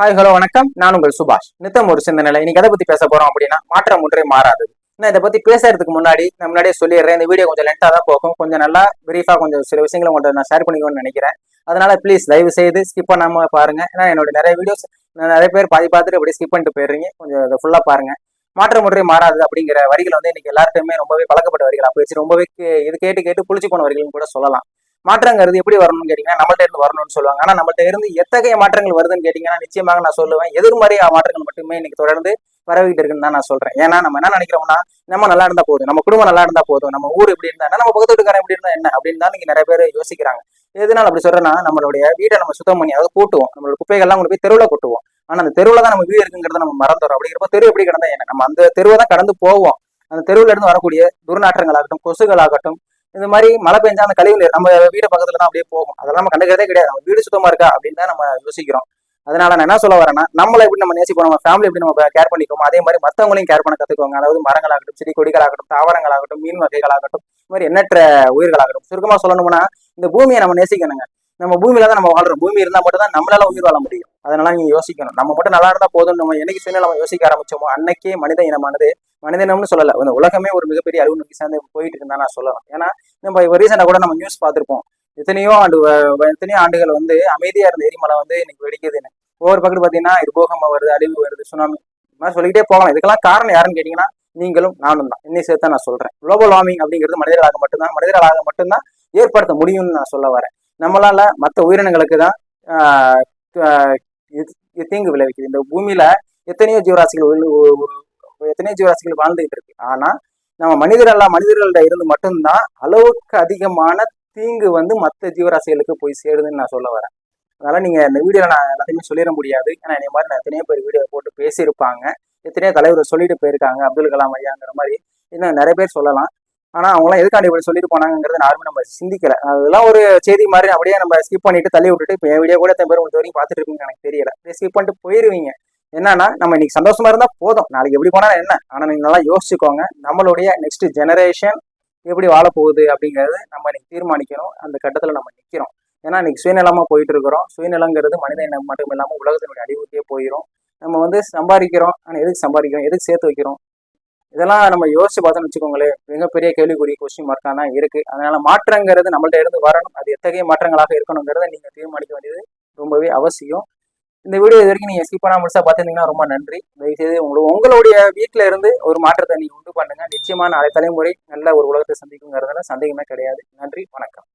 Hi hello வணக்கம். நான் உங்கள் சுபாஷ். நித்தம் ஒரு சிந்தனை இன்னைக்கு எதை பத்தி பேச போறோம் அப்படின்னா மாற்றம் ஒன்றே மாறாது நான் இதை பத்தி பேசுறதுக்கு முன்னாடி நான் முன்னாடியே சொல்லிடுறேன். இந்த வீடியோ கொஞ்சம் லென்ட்டாக தான் போகும். கொஞ்சம் நல்லா பிரீஃபா கொஞ்சம் சில விஷயங்களை கொண்டு நான் ஷேர் பண்ணிக்கணும்னு நினைக்கிறேன். அதனால ப்ளீஸ் தயவு செய்து ஸ்கிப் பண்ணாம பாருங்க. ஏன்னா என்னோட நிறைய வீடியோஸ் நிறைய பேர் பாதி பார்த்துட்டு அப்படியே ஸ்கிப் பண்ணிட்டு போயிடுறீங்க. கொஞ்சம் அதை ஃபுல்லா பாருங்க. மாற்றம் ஒன்றே மாறாது அப்படிங்கிற வரிகள் வந்து இன்னைக்கு எல்லாருக்குமே ரொம்பவே பழக்கப்பட்ட வரிகளா. வச்சு ரொம்பவே இது கேட்டு கேட்டு புளிச்சு போன வரிகள்னு கூட சொல்லலாம். மாற்றங்கிறது எப்படி வரணும்னு கேட்டீங்கன்னா நம்மள்ட்ட இருந்து வரணும்னு சொல்லுவாங்க. ஆனா நம்மள்ட்ட இருந்து எத்தகைய மாற்றங்கள் வருதுன்னு கேட்டீங்கன்னா நிச்சயமாக நான் சொல்லுவேன். எதிர்மறை மாற்றங்கள் மட்டுமே இன்னைக்கு தொடர்ந்து பரவிட்டு இருக்குன்னு தான் நான் சொல்றேன். ஏன்னா நம்ம என்ன நினைக்கிறோம்னா நம்ம நல்லா இருந்தா போதும். நம்ம குடும்பம் நல்லா இருந்தா போதும். நம்ம ஊர் இப்படி இருந்தா என்ன, நம்ம பக்கத்து வீட்டுக்காரன் இப்படி இருந்தா என்ன அப்படின்னு தான் இன்னைக்கு நிறைய பேர் யோசிக்கிறாங்க. எதனால அப்படி சொல்றேன்னா நம்மளுடைய வீட்டை நம்ம சுத்தம் பண்ணி அதாவது கூட்டுவோம். நம்மளோட குப்பைகள்லாம் கொண்டு போய் தெருவில் கொட்டுவோம். ஆனா அந்த தெருவில் தான் நம்ம வீடு இருக்குங்கிறத நம்ம மறந்துடும் அப்படிங்கிறப்ப தெரு எப்படி கிடந்தா என்ன? நம்ம அந்த தெருவை தான் கடந்து போவோம். அந்த தெருவில் இருந்து வரக்கூடிய கொசுக்கள் ஆகட்டும் இந்த மாதிரி மழை பெஞ்சா அந்த கழிவு நீர் நம்ம வீடு பக்கத்துல தான் அப்படியே போகும். அதெல்லாம் நம்ம கண்டுக்கிறதே கிடையாது. நம்ம வீடு சுத்தமா இருக்கா அப்படின்னு தான் நம்ம யோசிக்கிறோம். அதனால நான் என்ன சொல்ல வரேன்னா நம்மளை எப்படி நம்ம நேசிப்போம் நம்ம ஃபேமிலி எப்படி நம்ம கேர் பண்ணிக்கோமோ அதே மாதிரி மற்றவங்களையும் கேர் பண்ண கத்துக்கோங்க அதாவது மரங்களாகட்டும் செடி கொடிகளாகட்டும் தாவரங்களாகட்டும் மீன் வகைகளாகட்டும் இந்த மாதிரி எண்ணற்ற உயிர்களாகட்டும். சுருக்கமா சொல்லணும்னா இந்த பூமியை நம்ம நேசிக்கணுங்க. நம்ம பூமியில தான் நம்ம வாழ்றோம். பூமி இருந்தா மட்டும் தான் நம்மளால உயிர் வாழ முடியும். அதனால நீங்க யோசிக்கணும். நம்ம மட்டும் நல்லா இருந்தா போதும். நம்ம என்னைக்கு சுய நம்ம யோசிக்க ஆரம்பிச்சோமோ அன்னைக்கே மனித இனமானது மனித இனம்னு சொல்லல. இந்த உலகமே ஒரு மிகப்பெரிய அறிவு நோக்கி சேர்ந்து போயிட்டு இருந்தா நான் சொல்லலாம் ஏன்னா நம்ம இப்போ ரீசெண்டாக கூட நம்ம நியூஸ் பார்த்திருப்போம். எத்தனையோ ஆண்டு எத்தனையோ ஆண்டுகள் வந்து அமைதியா இருந்த எரிமலை வந்து இன்னைக்கு வெடிக்குதுன்னு. ஒவ்வொரு பக்கத்து பாத்தீங்கன்னா இது பூகம்பம் வருது அழிவு வருது சுனாமி மாதிரி சொல்லிக்கிட்டே போகலாம். இதுக்கெல்லாம் காரணம் யாருன்னு கேட்டீங்கன்னா நீங்களும் நானும் தான். என்னை சேர்த்து நான் சொல்றேன். குளோபல் வார்மிங் அப்படிங்கிறது மனிதர்களாக மட்டும்தான் மனிதர்களாக மட்டும்தான் ஏற்படுத்த முடியும்னு நான் சொல்ல வரேன். நம்மளால மற்ற உயிரினங்களுக்கு தான் தீங்கு விளைவிக்குது. இந்த பூமியில எத்தனையோ ஜீவராசிகள் உள்ள- எத்தனையோ ஜீவராசிகள் வாழ்ந்துகிட்டு இருக்கு. ஆனா நம்ம மனிதர்கள் மனிதர்கள்ட்ட இருந்து மட்டும்தான் அளவுக்கு அதிகமான தீங்கு வந்து மற்ற ஜீவராசிகளுக்கு போய் சேருதுன்னு நான் சொல்ல வரேன். அதனால நீங்க இந்த வீடியோல நான் எல்லாத்தையுமே சொல்லிட முடியாது. ஏன்னா என்னை மாதிரி நான் எத்தனையோ பேர் வீடியோ போட்டு பேசியிருப்பாங்க. எத்தனையோ தலைவர் சொல்லிட்டு போயிருக்காங்க. அப்துல் கலாம் ஐயாங்கிற மாதிரி. இன்னும் நிறைய பேர் சொல்லலாம். ஆனா அவங்களாம் எதுக்காண்டி இப்படி சொல்லிட்டு போனாங்கிறது நார்மல் நம்ம சிந்திக்கல. அதெல்லாம் ஒரு செய்தி மாதிரி அப்படியே நம்ம ஸ்கிப் பண்ணிட்டு தள்ளி விட்டுட்டு இப்போ என் வீடியோ கூட எத்தனை பேர் உங்களுக்கு வரைக்கும் பார்த்துட்டு இருப்பீங்க எனக்கு தெரியல. ஸ்கிப் பண்ணிட்டு போயிருவீங்க. என்னன்னா நம்ம இன்னைக்கு சந்தோஷமா இருந்தா போதும். நாளைக்கு எப்படி போனா என்ன? ஆனா நீங்க நல்லா யோசிச்சுக்கோங்க. நம்மளுடைய நெக்ஸ்ட் ஜெனரேஷன் எப்படி வாழ போகுது அப்படிங்கிறது நம்ம இன்னைக்கு தீர்மானிக்கணும். அந்த கட்டத்துல நம்ம நிக்கிறோம். ஏன்னா இன்னைக்கு சுயநலமா போயிட்டு இருக்கிறோம் சுயநலங்கிறது மனித இனம் மட்டும் இல்லாம உலகத்தினுடைய அடிவுக்கே போயிடும் நம்ம வந்து சம்பாதிக்கிறோம். ஆனா எதுக்கு சம்பாதிக்கிறோம்? எதுக்கு சேர்த்து வைக்கிறோம்? இதெல்லாம் நம்ம யோசிச்சு பார்த்தோம்னு வச்சுக்கோங்களேன் மிகப்பெரிய கேள்விக்குரிய கொஸ்டின் மார்க்காக தான் இருக்கு. அதனால மாற்றங்கிறது நம்மள்ட்ட இருந்து வரணும். அது எத்தகைய மாற்றங்களாக இருக்கணுங்கிறத நீங்க தீர்மானிக்க வேண்டியது ரொம்பவே அவசியம். இந்த வீடியோ இது வரைக்கும் நீங்க ஸ்கிப் பண்ணாம முழுசா பார்த்துருந்தீங்கன்னா ரொம்ப நன்றி. தயவுசெய்து உங்களுக்கு உங்களுடைய வீட்டில இருந்து ஒரு மாற்றத்தை நீங்க உண்டு பண்ணுங்க. நிச்சயமா நாளை தலைமுறை நல்ல ஒரு உலகத்தை சந்திக்குங்கிறதுல சந்தேகமே கிடையாது. நன்றி வணக்கம்.